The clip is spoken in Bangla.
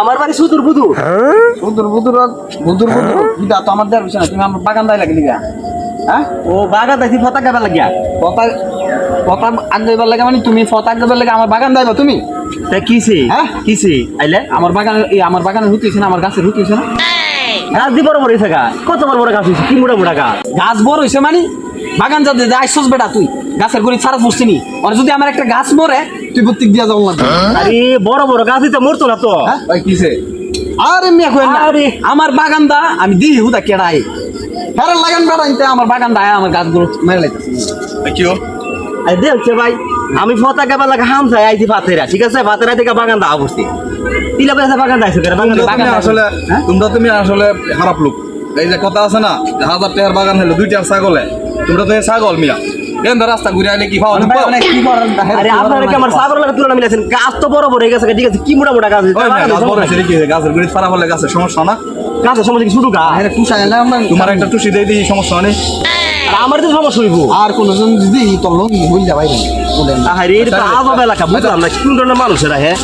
আমার বাড়ি সুদূর বুদুর বুদুর বুদুর ইদা তো আমার দেওয়ার বিষয় না। তুমি আমার বাগান দাই লাগলি গা হ্যাঁ? ও বাগা দেখি ফতা গাবা লাগিয়া। কথা কথা আগ দেবার লাগে মানে তুমি ফত আগ দেবার লাগে আমার বাগান দাইবা তুমি? তা কিসে? হ্যাঁ? কিসে? আইলে? আমার বাগানের এই আমার বাগানের হুতি না আমার গাছের হুতি না? গাছ দি বড় বড় হয়েছে গা। কত বড় বড় গাছ হয়েছে কি মোটা মোটা গাছ? গাছ বড় হইছে মানে? বাগান যাতে আইসস বেটা তুই। গাছের গুড়ি ছাড়া ফুসছি নি। আর যদি আমার একটা গাছ মরে তুই প্রত্যেক দিয়া যাব না আরে বড় বড় গাছ দিতে মরতো না তো? হ্যাঁ? ভাই কিসে? আরে মিয়া কই না আরে। আমার বাগান দা আমি দিই হুদা কেডাই হ্যাঁ লাগান বেড়াইতে আমার বাগান দা আমার গাছগুলো মেরে লাইতেছে। কিও? আরে দেখছে ভাই আমি ফতা গাবা লাগা হাম চাই আইছি ফাতেরা ঠিক আছে? ফাতেরা থেকে বাগান দা অবস্থি। তিলা পয়সা বাগান দাইছে করে বাগান। আসলে হ্যাঁ? তোমরা তুমি আসলে খারাপ লোক। এই যে কথা আছে না হাজার টাকার বাগান হলো দুইটার ছাগলে। তোমরা তো ছাগল মিয়া কেন রাস্তা ঘুরে আইলে কি খাওয়া মানে কি করার আরে আপনারা কি আমার সাগর লাগা তুলনা মিলাছেন গাছ তো বড় বড় হয়ে গেছে ঠিক আছে কি মোটা মোটা গাছ? গাছ বড় হয়েছে কি গাছের গুড়ি হলে গাছের সমস্যা না। গাছের সময় কি শুধু গাছ? আরে টুসা এলে আমরা তোমার একটা টুসি দিয়ে দিই সমস্যা নেই। আমার তো সমস্যা হইব। আর কোন জন যদি তখন হইল যাবাই বলেন। আরে এটা আজব এলাকা বুঝলাম না কোন ধরনের মানুষেরা হ্যাঁ?